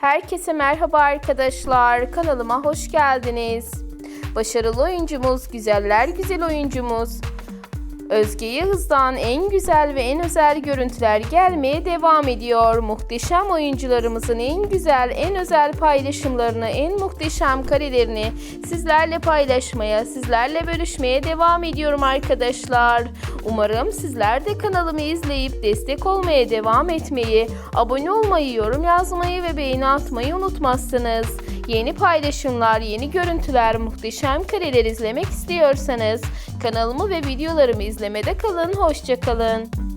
Herkese merhaba arkadaşlar. Kanalıma hoş geldiniz. Başarılı oyuncumuz, güzeller güzel oyuncumuz. Özge Yağız'dan en güzel ve en özel görüntüler gelmeye devam ediyor. Muhteşem oyuncularımızın en güzel, en özel paylaşımlarını, en muhteşem karelerini sizlerle paylaşmaya, sizlerle bölüşmeye devam ediyorum arkadaşlar. Umarım sizler de kanalımı izleyip destek olmaya devam etmeyi, abone olmayı, yorum yazmayı ve beğeni atmayı unutmazsınız. Yeni paylaşımlar, yeni görüntüler, muhteşem kareler izlemek istiyorsanız kanalımı ve videolarımı izlemede kalın. Hoşçakalın.